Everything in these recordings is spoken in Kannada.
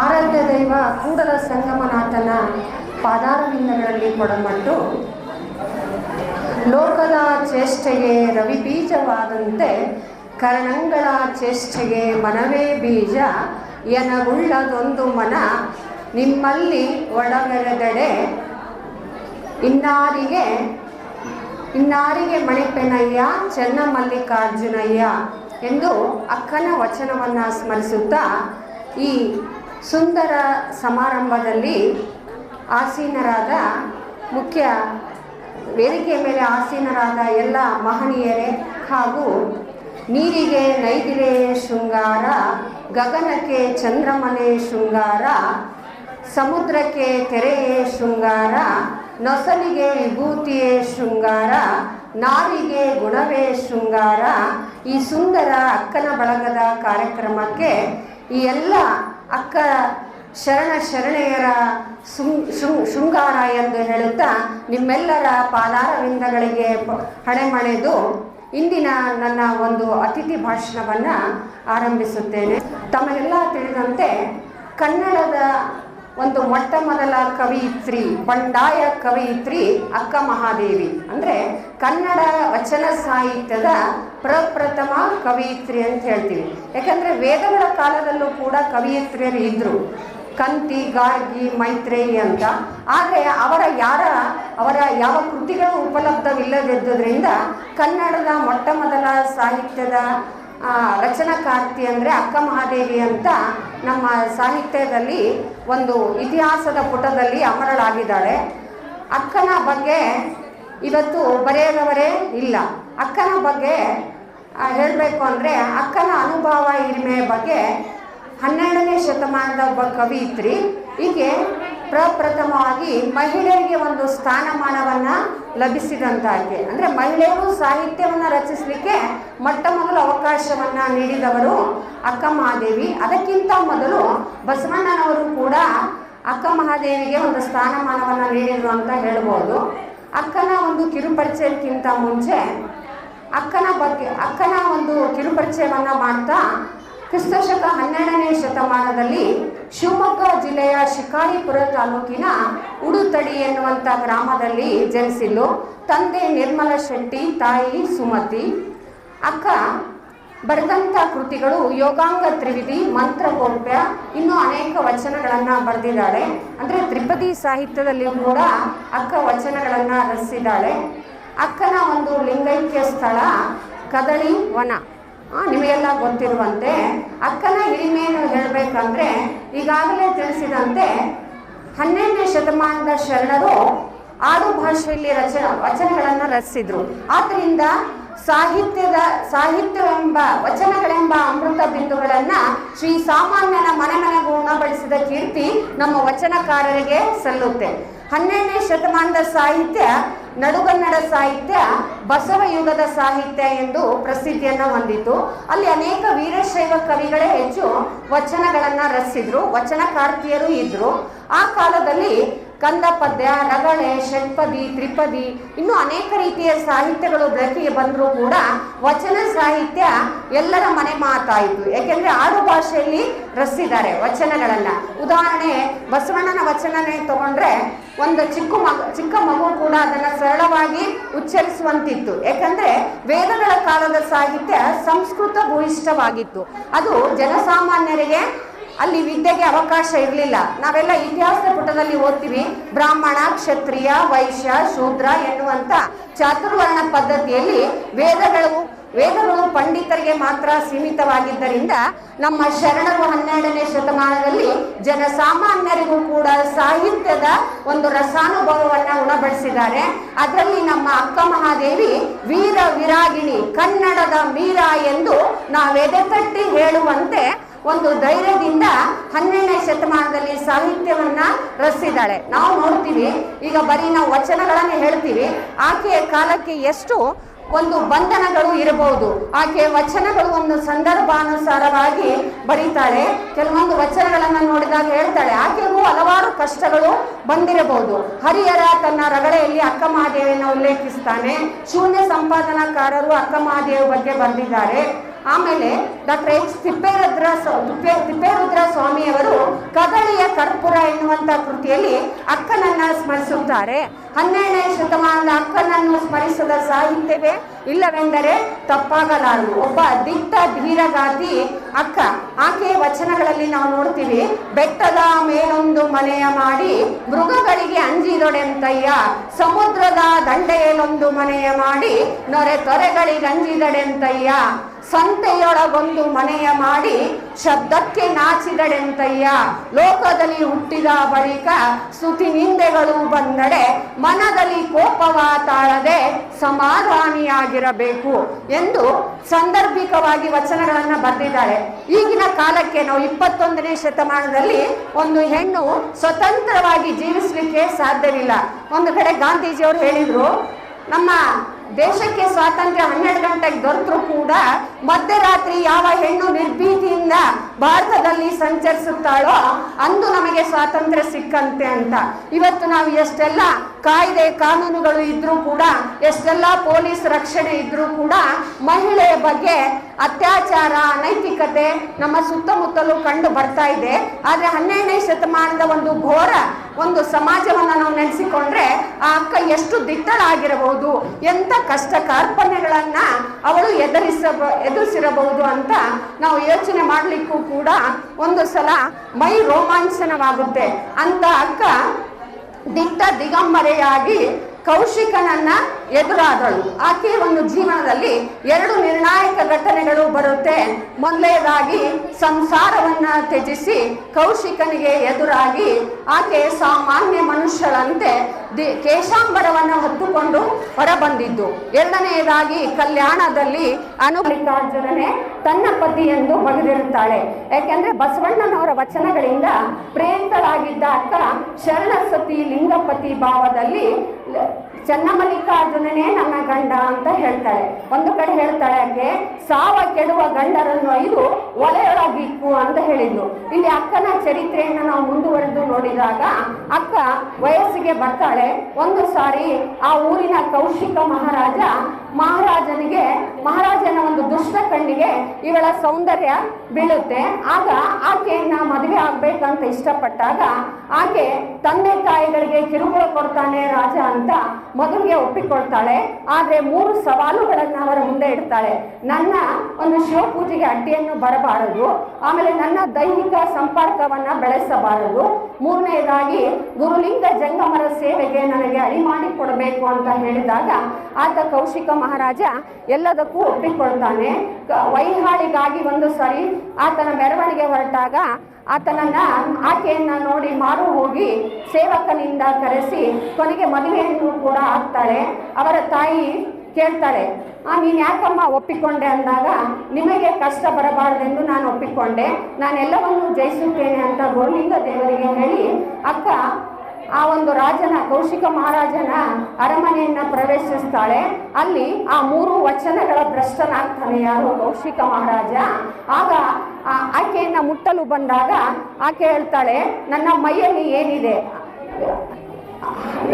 ಆರಾಧ್ಯ ದೈವ ಕೂಡಲ ಸಂಗಮನಾಥನ ಪಾದಾರವಿಂದಗಳಲ್ಲಿ ಕೊಡಮಟ್ಟು. ಲೋಕದ ಚೇಷ್ಟೆಗೆ ರವಿ ಬೀಜವಾದಂತೆ ಕರ್ಣಂಗಳ ಚೇಷ್ಟೆಗೆ ಮನವೇ ಬೀಜ, ಎನಗುಳ್ಳದೊಂದು ಮನ ನಿಮ್ಮಲ್ಲಿ ಒಡಮೆರೆದೆಡೆ ಇನ್ನಾರಿಗೆ ಇನ್ನಾರಿಗೆ ಮಣಿಪೆನಯ್ಯ ಚೆನ್ನಮಲ್ಲಿಕಾರ್ಜುನಯ್ಯ ಎಂದು ಅಕ್ಕನ ವಚನವನ್ನು ಸ್ಮರಿಸುತ್ತಾ ಈ ಸುಂದರ ಸಮಾರಂಭದಲ್ಲಿ ಆಸೀನರಾದ ಮುಖ್ಯ ವೇದಿಕೆಯ ಮೇಲೆ ಆಸೀನರಾದ ಎಲ್ಲ ಮಹನೀಯರೇ ಹಾಗೂ ನೀರಿಗೆ ನೈದಿರೆ ಶೃಂಗಾರ, ಗಗನಕ್ಕೆ ಚಂದ್ರಮನೆ ಶೃಂಗಾರ, ಸಮುದ್ರಕ್ಕೆ ತೆರೆಯೇ ಶೃಂಗಾರ, ನೊಸಲಿಗೆ ವಿಭೂತಿಯೇ ಶೃಂಗಾರ, ನಾರಿಗೆ ಗುಣವೇ ಶೃಂಗಾರ ಈ ಸುಂದರ ಅಕ್ಕನ ಬಳಗದ ಕಾರ್ಯಕ್ರಮಕ್ಕೆ ಈ ಎಲ್ಲ ಅಕ್ಕ ಶರಣ ಶರಣೆಯರ ಶೃಂಗಾರ ಎಂದು ಹೇಳುತ್ತಾ ನಿಮ್ಮೆಲ್ಲರ ಪಾದಾರವಿಂದಗಳಿಗೆ ಹಣೆ ಹಣೆಮಣೆದು ಇಂದಿನ ನನ್ನ ಒಂದು ಅತಿಥಿ ಭಾಷಣವನ್ನು ಆರಂಭಿಸುತ್ತೇನೆ. ತಮಗೆಲ್ಲ ತಿಳಿದಂತೆ ಕನ್ನಡದ ಒಂದು ಮೊಟ್ಟ ಮೊದಲ ಕವಿಯಿತ್ರಿ ಬಂಡಾಯ ಕವಿಯಿತ್ರಿ ಅಕ್ಕ ಮಹಾದೇವಿ. ಅಂದರೆ ಕನ್ನಡ ವಚನ ಸಾಹಿತ್ಯದ ಪ್ರಪ್ರಥಮ ಕವಿಯಿತ್ರಿ ಅಂತ ಹೇಳ್ತೀವಿ. ಯಾಕಂದರೆ ವೇದಗಳ ಕಾಲದಲ್ಲೂ ಕೂಡ ಕವಿಯಿತ್ರಿಯರು ಇದ್ದರು ಕಂತಿ, ಗಾರ್ಗಿ, ಮೈತ್ರೇಯಿ ಅಂತ. ಆದರೆ ಅವರ ಯಾರ, ಅವರ ಯಾವ ಕೃತಿಗಳು ಉಪಲಬ್ಧವಿಲ್ಲದಿದ್ದುದರಿಂದ ಕನ್ನಡದ ಮೊಟ್ಟ ಮೊದಲ ಸಾಹಿತ್ಯದ ರಚನಾಕಾರ್ತಿ ಅಂದರೆ ಅಕ್ಕ ಮಹಾದೇವಿ ಅಂತ ನಮ್ಮ ಸಾಹಿತ್ಯದಲ್ಲಿ ಒಂದು ಇತಿಹಾಸದ ಪುಟದಲ್ಲಿ ಅಮರಳಾಗಿದ್ದಾಳೆ. ಅಕ್ಕನ ಬಗ್ಗೆ ಇವತ್ತು ಬರೆಯದವರೇ ಇಲ್ಲ. ಅಕ್ಕನ ಬಗ್ಗೆ ಹೇಳಬೇಕು ಅಂದರೆ ಅಕ್ಕನ ಅನುಭವ ಹಿರಿಮೆಯ ಬಗ್ಗೆ ಹನ್ನೆರಡನೇ ಶತಮಾನದ ಒಬ್ಬ ಕವಿಯಿತ್ರಿ. ಹೀಗೆ ಪ್ರಪ್ರಥಮವಾಗಿ ಮಹಿಳೆಯರಿಗೆ ಒಂದು ಸ್ಥಾನಮಾನವನ್ನು ಲಭಿಸಿದಂತಾಗಿದೆ. ಅಂದರೆ ಮಹಿಳೆಯರು ಸಾಹಿತ್ಯವನ್ನು ರಚಿಸಲಿಕ್ಕೆ ಮೊಟ್ಟ ಮೊದಲು ಅವಕಾಶವನ್ನು ನೀಡಿದವರು ಅಕ್ಕ ಮಹಾದೇವಿ. ಅದಕ್ಕಿಂತ ಮೊದಲು ಬಸವಣ್ಣನವರು ಕೂಡ ಅಕ್ಕ ಮಹಾದೇವಿಗೆ ಒಂದು ಸ್ಥಾನಮಾನವನ್ನು ನೀಡಿದರು ಅಂತ ಹೇಳ್ಬೋದು. ಅಕ್ಕನ ಒಂದು ಕಿರುಪರಿಚಯಕ್ಕಿಂತ ಮುಂಚೆ ಅಕ್ಕನ ಬಗ್ಗೆ, ಅಕ್ಕನ ಒಂದು ಕಿರುಪರಿಚಯವನ್ನು ಮಾಡ್ತಾ ಕ್ರಿಸ್ತಶಕ ಹನ್ನೆರಡನೇ ಶತಮಾನದಲ್ಲಿ ಶಿವಮೊಗ್ಗ ಜಿಲ್ಲೆಯ ಶಿಕಾರಿಪುರ ತಾಲೂಕಿನ ಉಡುತಡಿ ಎನ್ನುವಂಥ ಗ್ರಾಮದಲ್ಲಿ ಜನಿಸಿದ್ದು. ತಂದೆ ನಿರ್ಮಲ ಶೆಟ್ಟಿ, ತಾಯಿ ಸುಮತಿ. ಅಕ್ಕ ಬರೆದಂಥ ಕೃತಿಗಳು ಯೋಗಾಂಗ ತ್ರಿವಿಧಿ, ಮಂತ್ರಗೋಪ್ಯ, ಇನ್ನೂ ಅನೇಕ ವಚನಗಳನ್ನು ಬರೆದಿದ್ದಾಳೆ. ಅಂದರೆ ತ್ರಿಪದಿ ಸಾಹಿತ್ಯದಲ್ಲಿ ಕೂಡ ಅಕ್ಕ ವಚನಗಳನ್ನು ರಚಿಸಿದ್ದಾಳೆ. ಅಕ್ಕನ ಒಂದು ಲಿಂಗೈಕ್ಯ ಸ್ಥಳ ಕದಳಿ ವನ. ನಿಮಗೆಲ್ಲ ಗೊತ್ತಿರುವಂತೆ ಅಕ್ಕನ ಹಿರಿಮೆಯನ್ನು ಹೇಳಬೇಕಂದ್ರೆ ಈಗಾಗಲೇ ತಿಳಿಸಿದಂತೆ ಹನ್ನೆರಡನೇ ಶತಮಾನದ ಶರಣರು ಆಡು ಭಾಷೆಯಲ್ಲಿ ರಚನ ವಚನಗಳನ್ನು ರಚಿಸಿದ್ರು. ಆದ್ದರಿಂದ ಸಾಹಿತ್ಯದ, ಸಾಹಿತ್ಯವೆಂಬ, ವಚನಗಳೆಂಬ ಅಮೃತ ಬಿಂದುಗಳನ್ನು ಶ್ರೀ ಸಾಮಾನ್ಯನ ಮನೆ ಮನೆಗೂ ಉಣಬಡಿಸಿದ ಕೀರ್ತಿ ನಮ್ಮ ವಚನಕಾರರಿಗೆ ಸಲ್ಲುತ್ತೆ. ಹನ್ನೆರಡನೇ ಶತಮಾನದ ಸಾಹಿತ್ಯ ನಡುಗನ್ನಡ ಸಾಹಿತ್ಯ ಬಸವ ಯುಗದ ಸಾಹಿತ್ಯ ಎಂದು ಪ್ರಸಿದ್ಧಿಯನ್ನು ಹೊಂದಿತ್ತು. ಅಲ್ಲಿ ಅನೇಕ ವೀರಶೈವ ಕವಿಗಳೇ ಹೆಚ್ಚು ವಚನಗಳನ್ನು ರಚಿಸಿದ್ರು ವಚನಕಾರ್ತಿಯರು ಇದ್ರು. ಆ ಕಾಲದಲ್ಲಿ ಕಂದ ಪದ್ಯ ರಗಳೆ, ಷಟ್ಪದಿ, ತ್ರಿಪದಿ, ಇನ್ನೂ ಅನೇಕ ರೀತಿಯ ಸಾಹಿತ್ಯಗಳು ಬೆಳಕಿಗೆ ಬಂದರೂ ಕೂಡ ವಚನ ಸಾಹಿತ್ಯ ಎಲ್ಲರ ಮನೆ ಮಾತಾಯಿತು. ಯಾಕೆಂದ್ರೆ ಆಡು ಭಾಷೆಯಲ್ಲಿ ರಚಿಸಿದ್ದಾರೆ ವಚನಗಳನ್ನು. ಉದಾಹರಣೆ, ಬಸವಣ್ಣನ ವಚನನೇ ತಗೊಂಡ್ರೆ ಒಂದು ಚಿಕ್ಕ ಮಗು ಚಿಕ್ಕ ಮಗು ಕೂಡ ಅದನ್ನು ಸರಳವಾಗಿ ಉಚ್ಚರಿಸುವಂತಿತ್ತು. ಯಾಕಂದ್ರೆ ವೇದಗಳ ಕಾಲದ ಸಾಹಿತ್ಯ ಸಂಸ್ಕೃತ ಭೂಯಿಷ್ಠವಾಗಿತ್ತು ಅದು ಜನಸಾಮಾನ್ಯರಿಗೆ ಅಲ್ಲಿ ವಿದ್ಯೆಗೆ ಅವಕಾಶ ಇರಲಿಲ್ಲ. ನಾವೆಲ್ಲ ಇತಿಹಾಸದ ಪುಟದಲ್ಲಿ ಓದ್ತೀವಿ. ಬ್ರಾಹ್ಮಣ, ಕ್ಷತ್ರಿಯ, ವೈಶ್ಯ, ಶೂದ್ರ ಎನ್ನುವಂಥ ಚಾತುರ್ವರ್ಣ ಪದ್ಧತಿಯಲ್ಲಿ ವೇದಗಳು ವೇದಗಳು ಪಂಡಿತರಿಗೆ ಮಾತ್ರ ಸೀಮಿತವಾಗಿದ್ದರಿಂದ ನಮ್ಮ ಶರಣರು ಹನ್ನೆರಡನೇ ಶತಮಾನದಲ್ಲಿ ಜನಸಾಮಾನ್ಯರಿಗೂ ಕೂಡ ಸಾಹಿತ್ಯದ ಒಂದು ರಸಾನುಭವವನ್ನು ಉಣಬಡಿಸಿದ್ದಾರೆ. ಅದರಲ್ಲಿ ನಮ್ಮ ಅಕ್ಕ ಮಹಾದೇವಿ ವೀರ ವಿರಾಗಿಣಿ ಕನ್ನಡದ ಮೀರ ಎಂದು ನಾವೆದೆ ತಟ್ಟಿ ಹೇಳುವಂತೆ ಒಂದು ಧೈರ್ಯದಿಂದ ಹನ್ನೆರಡನೇ ಶತಮಾನದಲ್ಲಿ ಸಾಹಿತ್ಯವನ್ನ ರಚಿಸಿದ್ದಾಳೆ. ನಾವು ನೋಡ್ತೀವಿ, ಈಗ ಬರೀ ನಾವು ವಚನಗಳನ್ನು ಹೇಳ್ತೀವಿ ಆಕೆಯ ಕಾಲಕ್ಕೆ ಎಷ್ಟು ಒಂದು ಬಂಧನಗಳು ಇರಬಹುದು. ಆಕೆ ವಚನಗಳು ಒಂದು ಸಂದರ್ಭಾನುಸಾರವಾಗಿ ಬರೀತಾಳೆ. ಕೆಲವೊಂದು ವಚನಗಳನ್ನು ನೋಡಿದಾಗ ಹೇಳ್ತಾಳೆ, ಆಕೆಗೂ ಹಲವಾರು ಕಷ್ಟಗಳು ಬಂದಿರಬಹುದು. ಹರಿಹರ ತನ್ನ ರಗಳೆಯಲ್ಲಿ ಅಕ್ಕ ಮಹಾದೇವಿಯನ್ನು ಉಲ್ಲೇಖಿಸ್ತಾನೆ. ಶೂನ್ಯ ಸಂಪಾದನಾಕಾರರು ಅಕ್ಕ ಮಹಾದೇವಿ ಬಗ್ಗೆ ಬರೆದಿದ್ದಾರೆ. ಆಮೇಲೆ ಡಾಕ್ಟರ್ ಎಚ್ ತಿಪ್ಪೇರುದ್ರ ತಿಪ್ಪೆ ತಿಪ್ಪೇರುದ್ರ ಸ್ವಾಮಿಯವರು ಕದಳಿಯ ಕರ್ಪೂರ ಎನ್ನುವಂಥ ಕೃತಿಯಲ್ಲಿ ಅಕ್ಕನನ್ನು ಸ್ಮರಿಸುತ್ತಾರೆ. ಹನ್ನೆರಡನೇ ಶತಮಾನದ ಅಕ್ಕನನ್ನು ಸ್ಮರಿಸದ ಸಾಹಿತ್ಯವೇ ಇಲ್ಲವೆಂದರೆ ತಪ್ಪಾಗಲಾರದು. ಒಬ್ಬ ದಿಟ್ಟ ಧೀರಗಾತಿ ಅಕ್ಕ. ಆಕೆಯ ವಚನಗಳಲ್ಲಿ ನಾವು ನೋಡ್ತೀವಿ, ಬೆಟ್ಟದ ಮೇಲೊಂದು ಮನೆಯ ಮಾಡಿ ಮೃಗಗಳಿಗೆ ಅಂಜಿದೊಡೆಂತಯ್ಯ, ಸಮುದ್ರದ ದಂಡೆಯಲ್ಲೊಂದು ಮನೆಯ ಮಾಡಿ ನೊರೆ ತೊರೆಗಳಿಗೆ ಅಂಜಿದಡೆಂತಯ್ಯ. ಸಂತೆಯೊಳಗೊಂದು ಮನೆಯ ಮಾಡಿ ಶಬ್ದಕ್ಕೆ ನಾಚಿದಡೆಂತಯ್ಯ ಲೋಕದಲ್ಲಿ ಹುಟ್ಟಿದ ಬಳಿಕ ಸುತಿ ನಿಂದೆಗಳು ಬಂದಡೆ ಮನದಲ್ಲಿ ಕೋಪವ ತಾಳದೆ ಸಮಾಧಾನಿಯಾಗಿರಬೇಕು ಎಂದು ಸಾಂದರ್ಭಿಕವಾಗಿ ವಚನಗಳನ್ನು ಬರೆದಿದ್ದಾರೆ. ಈಗಿನ ಕಾಲಕ್ಕೆ ನಾವು ಇಪ್ಪತ್ತೊಂದನೇ ಶತಮಾನದಲ್ಲಿ ಒಂದು ಹೆಣ್ಣು ಸ್ವತಂತ್ರವಾಗಿ ಜೀವಿಸಲಿಕ್ಕೆ ಸಾಧ್ಯವಿಲ್ಲ. ಒಂದು ಕಡೆ ಗಾಂಧೀಜಿಯವರು ಹೇಳಿದರು, ನಮ್ಮ ದೇಶಕ್ಕೆ ಸ್ವಾತಂತ್ರ್ಯ ಹನ್ನೆರಡು ಗಂಟೆಗೆ ದೊರೆತರೂ ಕೂಡ ಮಧ್ಯರಾತ್ರಿ ಯಾವ ಹೆಣ್ಣು ನಿರ್ಭೀತಿಯಿಂದ ಭಾರತದಲ್ಲಿ ಸಂಚರಿಸುತ್ತಾಳೋ ಅಂದು ನಮಗೆ ಸ್ವಾತಂತ್ರ್ಯ ಸಿಕ್ಕಂತೆ ಅಂತ. ಇವತ್ತು ನಾವು ಎಷ್ಟೆಲ್ಲ ಕಾಯ್ದೆ ಕಾನೂನುಗಳು ಇದ್ರೂ ಕೂಡ, ಎಷ್ಟೆಲ್ಲ ಪೊಲೀಸ್ ರಕ್ಷಣೆ ಇದ್ರೂ ಕೂಡ ಮಹಿಳೆಯ ಬಗ್ಗೆ ಅತ್ಯಾಚಾರ ಅನೈತಿಕತೆ ನಮ್ಮ ಸುತ್ತಮುತ್ತಲು ಕಂಡು ಬರ್ತಾ ಇದೆ. ಆದರೆ ಹನ್ನೆರಡನೇ ಶತಮಾನದ ಒಂದು ಘೋರ ಒಂದು ಸಮಾಜವನ್ನು ನಾವು ನೆನೆಸಿಕೊಂಡ್ರೆ ಆ ಅಕ್ಕ ಎಷ್ಟು ದಿಟ್ಟಳಾಗಿರಬಹುದು ಎಂಥ ಕಷ್ಟ ಕಾರ್ಪಣ್ಯಗಳನ್ನ ಅವಳು ಎದುರಿಸಬ, ಎದುರಿಸಿರಬಹುದು ಅಂತ ನಾವು ಯೋಚನೆ ಮಾಡಲಿಕ್ಕೂ ಕೂಡ ಒಂದು ಸಲ ಮೈ ರೋಮಾಂಚನವಾಗುತ್ತೆ ಅಂತ ಅಕ್ಕ ದಿಟ್ಟ ದಿಗಂಬರೆಯಾಗಿ ಕೌಶಿಕನನ್ನ ಎದುರಾದಳು. ಆಕೆಯ ಒಂದು ಜೀವನದಲ್ಲಿ ಎರಡು ನಿರ್ಣಾಯಕ ಘಟನೆಗಳು ಬರುತ್ತೆ. ಮೊದಲನೇದಾಗಿ, ಸಂಸಾರವನ್ನ ತ್ಯಜಿಸಿ ಕೌಶಿಕನಿಗೆ ಎದುರಾಗಿ ಆಕೆ ಸಾಮಾನ್ಯ ಮನುಷ್ಯಳಂತೆ ದಿ ಕೇಶಾಂಬರವನ್ನು ಹೊತ್ತುಕೊಂಡು ಹೊರಬಂದಿದ್ದು. ಎರಡನೆಯದಾಗಿ ಕಲ್ಯಾಣದಲ್ಲಿ ಅನುಮಲ್ಲಿಕಾರ್ಜುನನೇ ತನ್ನ ಪತಿ ಎಂದು ಬಗೆದಿರುತ್ತಾಳೆ. ಯಾಕೆಂದ್ರೆ ಬಸವಣ್ಣನವರ ವಚನಗಳಿಂದ ಪ್ರೇಮಿತರಾಗಿದ್ದ ಅಕ್ಕ ಶರಣ ಸತಿ ಲಿಂಗಪತಿ ಭಾವದಲ್ಲಿ ಚನ್ನಮಲ್ಲಿಕಾರ್ಜುನನೇ ನನ್ನ ಗಂಡ ಅಂತ ಹೇಳ್ತಾಳೆ. ಒಂದು ಕಡೆ ಹೇಳ್ತಾಳೆ ಆಕೆ ಸಾವ ಕೆಡುವ ಗಂಡರನ್ನು ಐದು ಒಲೆಯೊಳಗಿಕ್ಕು ಅಂತ ಹೇಳಿದ್ಲು. ಇಲ್ಲಿ ಅಕ್ಕನ ಚರಿತ್ರೆಯನ್ನು ನಾವು ಮುಂದುವರೆದು ನೋಡಿದಾಗ ಅಕ್ಕ ವಯಸ್ಸಿಗೆ ಬರ್ತಾಳೆ ಒಂದು ಸಾರಿ ಆ ಊರಿನ ಕೌಶಿಕ ಮಹಾರಾಜ ಮಹಾರಾಜನಿಗೆ ಮಹಾರಾಜನ ಒಂದು ದುಷ್ಟ ಕಣ್ಣಿಗೆ ಇವಳ ಸೌಂದರ್ಯ ಬೀಳುತ್ತೆ. ಆಗ ಆಕೆಯನ್ನ ಮದುವೆ ಆಗ್ಬೇಕಂತ ಇಷ್ಟಪಟ್ಟಾಗ ಆಕೆ ತಂದೆ ತಾಯಿಗಳಿಗೆ ಕಿರುಕುಳ ಕೊಡ್ತಾನೆ ರಾಜ ಅಂತ ಮಗುವಿಗೆ ಒಪ್ಪಿಕೊಳ್ತಾಳೆ. ಆದ್ರೆ ಮೂರು ಸವಾಲುಗಳನ್ನ ಅವರ ಮುಂದೆ ಇಡ್ತಾಳೆ. ನನ್ನ ಒಂದು ಶಿವಪೂಜೆಗೆ ಅಡ್ಡಿಯನ್ನು ಬರಬಾರದು. ಆಮೇಲೆ ನನ್ನ ದೈಹಿಕ ಸಂಪರ್ಕವನ್ನ ಬೆಳೆಸಬಾರದು. ಮೂರನೆಯದಾಗಿ ಗುರುಲಿಂಗ ಜಂಗಮರ ಸೇವೆಗೆ ನನಗೆ ಅಡಿ ಕೊಡಬೇಕು ಅಂತ ಹೇಳಿದಾಗ ಆತ ಕೌಶಿಕ ಮಹಾರಾಜ ಎಲ್ಲದಕ್ಕೂ ಒಪ್ಪಿಕೊಳ್ತಾನೆ. ವೈಹಾಳಿಗಾಗಿ ಒಂದು ಸಾರಿ ಆತನ ಮೆರವಣಿಗೆ ಹೊರಟಾಗ ಆತನನ್ನ ಆಕೆಯನ್ನ ನೋಡಿ ಮಾರು ಹೋಗಿ ಸೇವಕನಿಂದ ಕರೆಸಿ ಕೊನೆಗೆ ಮದುವೆಯನ್ನು ಕೂಡ ಆಗ್ತಾಳೆ. ಅವರ ತಾಯಿ ಕೇಳ್ತಾಳೆ, ಆ, ನೀನು ಯಾಕಮ್ಮ ಒಪ್ಪಿಕೊಂಡೆ? ಅಂದಾಗ, ನಿಮಗೆ ಕಷ್ಟ ಬರಬಾರದೆಂದು ನಾನು ಒಪ್ಪಿಕೊಂಡೆ. ನಾನೆಲ್ಲವನ್ನು ಜಯಿಸುತ್ತೇನೆ ಅಂತ ಗೋವಿಂದ ದೇವರಿಗೆ ಹೇಳಿ, ಅಕ್ಕ ಆ ಒಂದು ರಾಜನ, ಕೌಶಿಕ ಮಹಾರಾಜನ ಅರಮನೆಯನ್ನ ಪ್ರವೇಶಿಸ್ತಾಳೆ. ಅಲ್ಲಿ ಆ ಮೂರು ವಚನಗಳ ಭ್ರಷ್ಟನಾಗ್ತಾನೆ ಯಾರು? ಕೌಶಿಕ ಮಹಾರಾಜ. ಆಗ ಆ ಆಕೆಯನ್ನ ಮುಟ್ಟಲು ಬಂದಾಗ ಆಕೆ ಹೇಳ್ತಾಳೆ, ನನ್ನ ಮೈಯಲ್ಲಿ ಏನಿದೆ?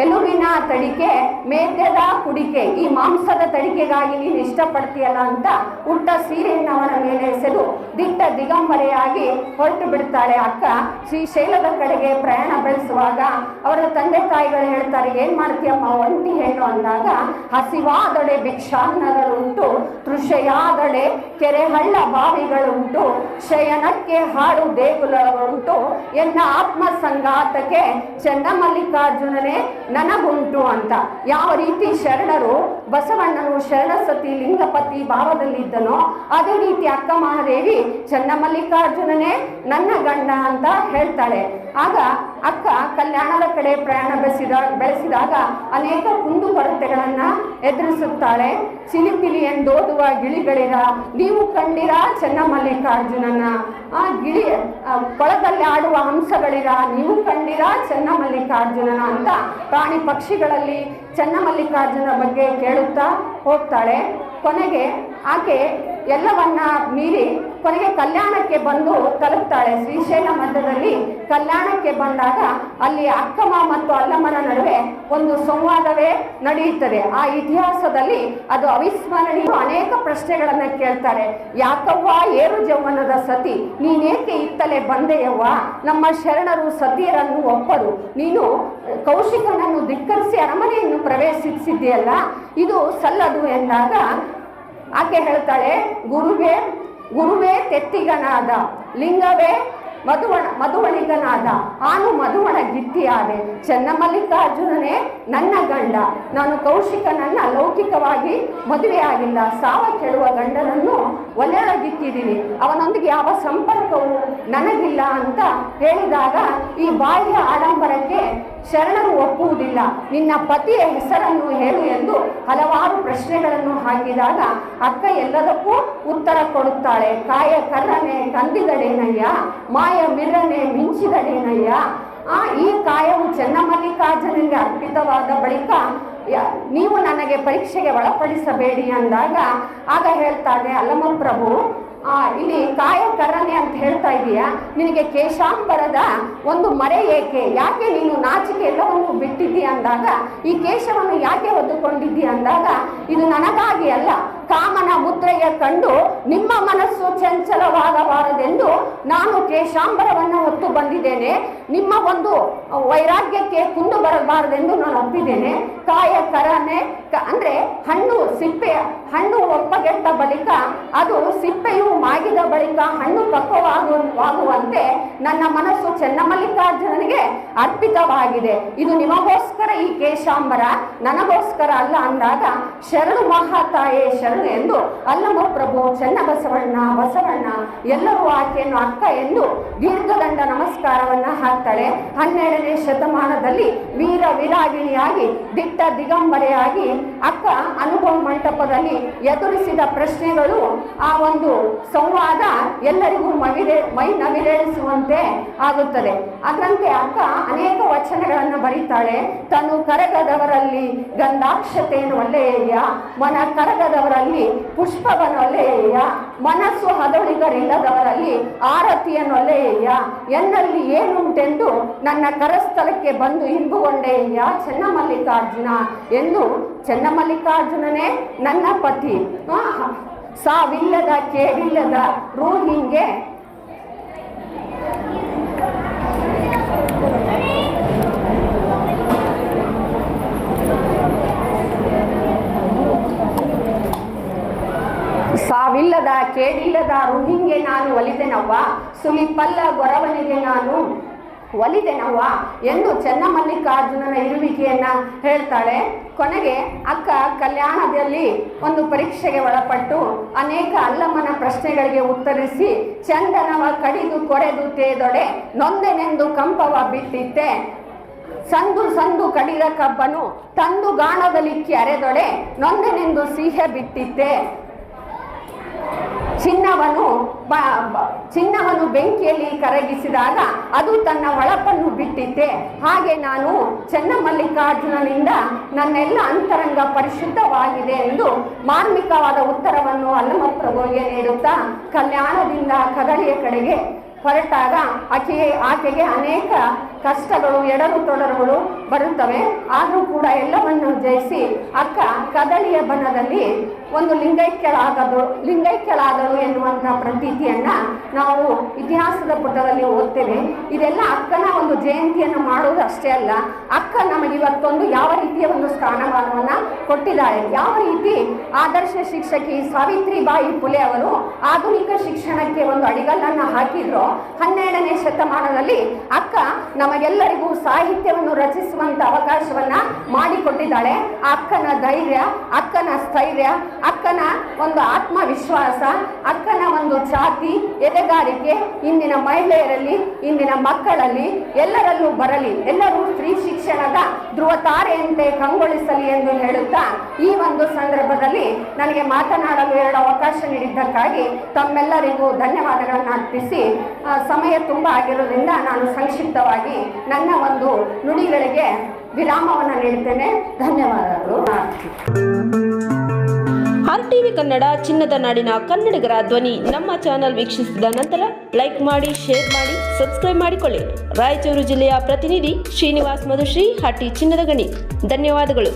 ಎಲುಬಿನ ತಡಿಕೆ, ಮೇದ್ಯದ ಕುಡಿಕೆ, ಈ ಮಾಂಸದ ತಡಿಕೆಗಾಗಿ ನೀನು ಇಷ್ಟಪಡ್ತೀಯಲ್ಲ ಅಂತ ಉಟ್ಟ ಸೀರೆಯನ್ನು ಅವನ ಮೇಲೆ ಎಸೆದು ದಿಟ್ಟ ದಿಗಂಬರೆಯಾಗಿ ಹೊರಟು ಬಿಡ್ತಾಳೆ ಅಕ್ಕ. ಶ್ರೀಶೈಲದ ಕಡೆಗೆ ಪ್ರಯಾಣ ಬೆಳೆಸುವಾಗ ಅವರ ತಂದೆ ತಾಯಿಗಳು ಹೇಳ್ತಾರೆ, ಏನ್ ಮಾಡ್ತೀಯಮ್ಮ, ಒಂಟಿ ಹೆಣ್ಣು ಅಂದಾಗ ಹಸಿವಾದಡೆ ಭಿಕ್ಷಾನ್ನಗಳುಂಟು ತೃಷೆಯಾದಡೆ ಕೆರೆ ಹಳ್ಳ ಬಾವಿಗಳುಂಟು ಶಯನಕ್ಕೆ ಹಾಡು ದೇಗುಲಗಳುಂಟು ಎನ್ನ ಆತ್ಮ ಸಂಘಾತಕ್ಕೆ ಚನ್ನಮಲ್ಲಿಕಾರ್ಜುನನೇ ನನಗುಂಟು ಅಂತ. ಯಾವ ರೀತಿ ಶರಣರು ಬಸವಣ್ಣನು ಶರಣಸತಿ ಲಿಂಗಪತಿ ಭಾವದಲ್ಲಿದ್ದನೋ, ಅದೇ ರೀತಿ ಅಕ್ಕ ಮಹಾದೇವಿ ಚನ್ನಮಲ್ಲಿಕಾರ್ಜುನನೇ ನನ್ನ ಗಂಡ ಅಂತ ಹೇಳ್ತಾಳೆ. ಆಗ ಅಕ್ಕ ಕಲ್ಯಾಣದ ಕಡೆ ಪ್ರಯಾಣ ಬೆಳೆಸಿದ ಬೆಳೆಸಿದಾಗ ಅನೇಕ ಕುಂದು ಕೊರತೆಗಳನ್ನ ಎದುರಿಸುತ್ತಾಳೆ. ಚಿಲಿಪಿಲಿ ಎಂದೋದುವ ಗಿಳಿಗಳಿರ, ನೀವು ಕಂಡಿರ ಚನ್ನಮಲ್ಲಿಕಾರ್ಜುನನ ಆ ಗಿಳಿ ಕೊಳದಲ್ಲಿ ಆಡುವ ಹಂಸಗಳಿರ ನೀವು ಕಂಡಿರ ಚನ್ನಮಲ್ಲಿಕಾರ್ಜುನನ ಅಂತ ಪ್ರಾಣಿ ಪಕ್ಷಿಗಳಲ್ಲಿ ಚನ್ನಮಲ್ಲಿಕಾರ್ಜುನ ಬಗ್ಗೆ ಕೇಳುತ್ತಾ ಹೋಗ್ತಾಳೆ. ಕೊನೆಗೆ ಆಕೆ ಎಲ್ಲವನ್ನ ಮೀರಿ ಕೊನೆಗೆ ಕಲ್ಯಾಣಕ್ಕೆ ಬಂದು ತಲುಪ್ತಾಳೆ. ಶ್ರೀಶೈಲ ಮಧ್ಯದಲ್ಲಿ ಕಲ್ಯಾಣಕ್ಕೆ ಬಂದಾಗ ಅಲ್ಲಿ ಅಕ್ಕಮ್ಮ ಮತ್ತು ಅಲ್ಲಮ್ಮನ ನಡುವೆ ಒಂದು ಸಂವಾದವೇ ನಡೆಯುತ್ತದೆ. ಆ ಇತಿಹಾಸದಲ್ಲಿ ಅದು ಅವಿಸ್ಮರಣೀಯ ಅನೇಕ ಪ್ರಶ್ನೆಗಳನ್ನ ಕೇಳ್ತಾರೆ. ಯಾಕವ್ವ ಏರು ಜೌವನದ ಸತಿ? ನೀನೇಕೆ ಇತ್ತಲೇ ಬಂದೆಯವ್ವ? ನಮ್ಮ ಶರಣರು ಸತಿಯರನ್ನು ಒಪ್ಪರು. ನೀನು ಕೌಶಿಕನನ್ನು ಧಿಕ್ಕರಿಸಿ ಅರಮನೆಯನ್ನು ಪ್ರವೇಶಿಸಿದ್ದೀಯಲ್ಲ? ಇದು ಸಲ್ಲದು ಎಂದಾಗ ಆಕೆ ಹೇಳ್ತಾಳೆ, ಗುರುವೇ ಗುರುವೇ ತೆತ್ತಿಗನಾದ, ಲಿಂಗವೇ ಮಧುವಣ, ಮಧುವಣಿಗನಾದ, ಆನು ಮಧುವಣ ಗಿತ್ತಿಯಾದೆ ಚನ್ನಮಲ್ಲಿಕಾರ್ಜುನನೇ ನನ್ನ ಗಂಡ. ನಾನು ಕೌಶಿಕನನ್ನ ಲೌಕಿಕವಾಗಿ ಮದುವೆಯಾಗಿಲ್ಲ. ಸಾವ ಕೇಳುವ ಗಂಡನನ್ನು ಒಲೆಯೊಳಗಿಟ್ಟಿದ್ದೀನಿ ಅವನೊಂದಿಗೆ ಯಾವ ಸಂಪರ್ಕವು ನನಗಿಲ್ಲ ಅಂತ ಹೇಳಿದಾಗ ಈ ಬಾಹ್ಯ ಆಡಂಬರಕ್ಕೆ ಶರಣರು ಒಪ್ಪುವುದಿಲ್ಲ. ನಿನ್ನ ಪತಿಯ ಹೆಸರನ್ನು ಹೇಳು ಎಂದು ಹಲವಾರು ಪ್ರಶ್ನೆಗಳನ್ನು ಹಾಕಿದಾಗ ಅಕ್ಕ ಎಲ್ಲದಕ್ಕೂ ಉತ್ತರ ಕೊಡುತ್ತಾಳೆ. ಕಾಯ ಕರ್ರನೆ ಕಂದಿದಡೇನಯ್ಯ ಮಾಯ ಮಿರನೆ ಮಿಂಚಿದಡೇನಯ್ಯ ಆ, ಈ ಕಾಯವು ಚೆನ್ನಮಲ್ಲಿಕಾರ್ಜುನಿಗೆ ಅರ್ಪಿತವಾದ ಬಳಿಕ ನೀವು ನನಗೆ ಪರೀಕ್ಷೆಗೆ ಒಳಪಡಿಸಬೇಡಿ ಅಂದಾಗ ಆಗ ಹೇಳ್ತಾಳೆ ಅಲ್ಲಮ್ಮ ಪ್ರಭು ಇಲ್ಲಿ ಕಾಯ ಕರಣೆ ಅಂತ ಹೇಳ್ತಾ ಇದೀಯಾ? ನಿನಗೆ ಕೇಶಾಂಬರದ ಒಂದು ಮರೆ ಏಕೆ? ಯಾಕೆ ನೀನು ನಾಚಿಕೆ ಎಲ್ಲವನ್ನು ಬಿಟ್ಟಿದ್ದೀಯ ಅಂದಾಗ, ಈ ಕೇಶವನ್ನು ಯಾಕೆ ಹೊದ್ದುಕೊಂಡಿದ್ದೀಯ ಅಂದಾಗ, ಇದು ನನಗಾಗಿ ಅಲ್ಲ ಕಾಮನ ಮುದ್ರೆಯ ಕಂಡು ನಿಮ್ಮ ಮನಸ್ಸು ಚಂಚಲವಾಗಬಾರದೆಂದು ನಾನು ಕೇಶಾಂಬರವನ್ನು ಹೊತ್ತು ಬಂದಿದ್ದೇನೆ. ನಿಮ್ಮ ಒಂದು ವೈರಾಗ್ಯಕ್ಕೆ ಕುಂದು ಬರಬಾರದೆಂದು ನಾನು ಒಪ್ಪಿದ್ದೇನೆ. ಕಾಯ ಕರನೆ ಅಂದ್ರೆ ಹಣ್ಣು ಸಿಪ್ಪೆ ಹಣ್ಣು ಒಪ್ಪಗೆಟ್ಟ ಬಳಿಕ ಅದು ಸಿಪ್ಪೆಯು ಮಾಗಿದ ಬಳಿಕ ಹಣ್ಣು ಪಕ್ವವಾಗುವಂತೆ ನನ್ನ ಮನಸ್ಸು ಚೆನ್ನಮಲ್ಲಿಕಾರ್ಜುನನಿಗೆ ಅರ್ಪಿತವಾಗಿದೆ. ಇದು ನಿಮಗೋಸ್ಕರ ಈ ಕೇಶಾಂಬರ? ನನಗೋಸ್ಕರ ಅಲ್ಲ ಅಂದಾಗ ಶರಣು ಮಹಾತಾಯೇ ಶರಣು ಎಂದು ಅಲ್ಲಮ್ಮ ಪ್ರಭು ಚೆನ್ನಬಸವಣ್ಣ ಬಸವಣ್ಣ ಎಲ್ಲರೂ ಆಕೆಯನ್ನು ಅಕ್ಕ ಎಂದು ದೀರ್ಘದಂಡ ನಮಸ್ಕಾರವನ್ನ ಹಾಕ್ತಾಳೆ ಹನ್ನೆರಡನೇ ಶತಮಾನದಲ್ಲಿ ವೀರ ವಿರಾಗಿಣಿಯಾಗಿ, ದಿಟ್ಟ ದಿಗಂಬರೆಯಾಗಿ ಅಕ್ಕ ಅನುಭವ ಮಂಟಪದಲ್ಲಿ ಎದುರಿಸಿದ ಪ್ರಶ್ನೆಗಳು ಆ ಒಂದು ಸಂವಾದ ಎಲ್ಲರಿಗೂ ಮಗಿರೆ ಮೈ ನವಿರೇಳಿಸುವಂತೆ ಆಗುತ್ತದೆ. ಅದರಂತೆ ಅಕ್ಕ ಅನೇಕ ವಚನಗಳನ್ನು ಬರೀತಾಳೆ. ತನು ಕರಗದವರಲ್ಲಿ ಗಂಧಾಕ್ಷತೆಯನ್ನು ಒಳ್ಳೆಯ ಮನ ಕರಗದವರಲ್ಲಿ ಪುಷ್ಪವನ್ನೊಲ್ಲೆಯ ಮನಸ್ಸು ಹದೊಳಿಗರಿಲ್ಲದವರಲ್ಲಿ ಆರತಿಯನ್ನು ಒಳ್ಳೆಯ ಎನ್ನಲ್ಲಿ ಏನುಂಟೆಂದು ನನ್ನ ಕರಸ್ಥಲಕ್ಕೆ ಬಂದು ಇಂಬುಗೊಂಡೆಯ ಚೆನ್ನಮಲ್ಲಿಕಾರ್ಜುನ ಎಂದು ಚೆನ್ನಮಲ್ಲಿಕಾರ್ಜುನನೇ ನನ್ನ ಪತಿ. ಸಾವಿಲ್ಲದ ಕೇಳಿಲ್ಲದ ರೂಹಿಂಗೆ ಕೇಳಿಲ್ಲದ ರುಹಿಂಗೆ ನಾನು ಒಲಿದೆನವ್ವ? ಸುಮಿಪಲ್ಲ ಗೊರವನಿಗೆ ನಾನು ಒಲಿದೆನವ್ವ? ಎಂದು ಚೆನ್ನಮಲ್ಲಿಕಾರ್ಜುನನ ಇರುವಿಕೆಯನ್ನ ಹೇಳ್ತಾಳೆ. ಕೊನೆಗೆ ಅಕ್ಕ, ಕಲ್ಯಾಣದಲ್ಲಿ ಒಂದು ಪರೀಕ್ಷೆಗೆ ಒಳಪಟ್ಟು ಅನೇಕ ಅಲ್ಲಮ್ಮನ ಪ್ರಶ್ನೆಗಳಿಗೆ ಉತ್ತರಿಸಿ, ಚಂದನವ ಕಡಿದು ಕೊರೆದು ತೇದೊಡೆ ನೊಂದೆನೆಂದು ಕಂಪವ ಬಿಟ್ಟಿತ್ತೆ ಸಂದು ಸಂದು ಕಡಿದ ಕಬ್ಬನು ತಂದು ಗಾಣದಲ್ಲಿ ಅರೆದೊಡೆ ನೊಂದೆನೆಂದು ಸಿಹೆ ಬಿಟ್ಟಿತ್ತೆ ಚಿನ್ನವನ್ನು ಚಿನ್ನವನ್ನು ಬೆಂಕಿಯಲ್ಲಿ ಕರಗಿಸಿದಾಗ ಅದು ತನ್ನ ಹೊಳಪನ್ನು ಬಿಟ್ಟಿತ್ತೆ ಹಾಗೆ ನಾನು ಚೆನ್ನಮಲ್ಲಿಕಾರ್ಜುನನಿಂದ ನನ್ನೆಲ್ಲ ಅಂತರಂಗ ಪರಿಶುದ್ಧವಾಗಿದೆ ಎಂದು ಮಾರ್ಮಿಕವಾದ ಉತ್ತರವನ್ನು ಅಲ್ಲಮಪ್ರಭುವಿಗೆ ನೀಡುತ್ತಾ ಕಲ್ಯಾಣದಿಂದ ಕದಳಿಯ ಕಡೆಗೆ ಹೊರಟಾಗ ಆಕೆ ಆಕೆಗೆ ಅನೇಕ ಕಷ್ಟಗಳು, ಎಡರು ತೊಡರುಗಳು ಬರುತ್ತವೆ. ಆದರೂ ಕೂಡ ಎಲ್ಲವನ್ನು ಜಯಿಸಿ ಅಕ್ಕ ಕದಳಿಯ ಬಣ್ಣದಲ್ಲಿ ಒಂದು ಲಿಂಗೈಕ್ಯಳಾಗದು ಲಿಂಗೈಕ್ಯಳಾದಳು ಎನ್ನುವಂಥ ಪ್ರತೀತಿಯನ್ನ ನಾವು ಇತಿಹಾಸದ ಪುಟದಲ್ಲಿ ಓದ್ತೇವೆ. ಇದೆಲ್ಲ ಅಕ್ಕನ ಒಂದು ಜಯಂತಿಯನ್ನು ಮಾಡುವುದು ಅಷ್ಟೇ ಅಲ್ಲ. ಅಕ್ಕ ನಮಗೆ ಇವತ್ತೊಂದು ಯಾವ ರೀತಿಯ ಒಂದು ಸ್ಥಾನಮಾನವನ್ನು ಕೊಟ್ಟಿದ್ದಾಳೆ ಯಾವ ರೀತಿ ಆದರ್ಶ ಶಿಕ್ಷಕಿ ಸಾವಿತ್ರಿಬಾಯಿ ಫುಲೆ ಅವರು ಆಧುನಿಕ ಶಿಕ್ಷಣಕ್ಕೆ ಒಂದು ಅಡಿಗಲ್ಲನ್ನು ಹಾಕಿದ್ರು ಹನ್ನೆರಡನೇ ಶತಮಾನದಲ್ಲಿ ಅಕ್ಕ ನಮಗೆಲ್ಲರಿಗೂ ಸಾಹಿತ್ಯವನ್ನು ರಚಿಸುವಂತ ಅವಕಾಶವನ್ನ ಮಾಡಿಕೊಟ್ಟಿದ್ದಾಳೆ. ಅಕ್ಕನ ಧೈರ್ಯ, ಅಕ್ಕನ ಸ್ಥೈರ್ಯ, ಅಕ್ಕನ ಒಂದು ಆತ್ಮವಿಶ್ವಾಸ, ಅಕ್ಕನ ಒಂದು ಜಾತಿ, ಎದೆಗಾರಿಕೆ, ಇಂದಿನ ಮಹಿಳೆಯರಲ್ಲಿ, ಇಂದಿನ ಮಕ್ಕಳಲ್ಲಿ ಎಲ್ಲರಲ್ಲೂ ಬರಲಿ, ಎಲ್ಲರೂ ಸ್ತ್ರೀ ಶಿಕ್ಷಣದ ಧ್ರುವ ತಾರೆಯಂತೆ ಕಂಗೊಳಿಸಲಿ ಎಂದು ಹೇಳುತ್ತಾ ಈ ಒಂದು ಸಂದರ್ಭದಲ್ಲಿ ನನಗೆ ಮಾತನಾಡಲು ಎರಡು ಅವಕಾಶ ನೀಡಿದ್ದಕ್ಕಾಗಿ ತಮ್ಮೆಲ್ಲರಿಗೂ ಧನ್ಯವಾದಗಳನ್ನು ಅರ್ಪಿಸಿ ಸಮಯ ತುಂಬ ಆಗಿರೋದ್ರಿಂದ ನಾನು ಸಂಕ್ಷಿಪ್ತವಾಗಿ ನನ್ನ ಒಂದು ನುಡಿಗಳಿಗೆ ವಿರಾಮವನ್ನು ನೀಡ್ತೇನೆ. ಧನ್ಯವಾದಗಳು. ಆರ್ ಟಿವಿ ಕನ್ನಡ ಚಿನ್ನದ ನಾಡಿನ ಕನ್ನಡಿಗರ ಧ್ವನಿ ನಮ್ಮ ಚಾನೆಲ್ ವೀಕ್ಷಿಸಿದ ನಂತರ ಲೈಕ್ ಮಾಡಿ, ಶೇರ್ ಮಾಡಿ, ಸಬ್ಸ್ಕ್ರೈಬ್ ಮಾಡಿಕೊಳ್ಳಿ. ರಾಯಚೂರು ಜಿಲ್ಲೆಯ ಪ್ರತಿನಿಧಿ ಶ್ರೀನಿವಾಸ್ ಮಧುಶ್ರೀ, ಹಟ್ಟಿ ಚಿನ್ನದ ಗಣಿ. ಧನ್ಯವಾದಗಳು.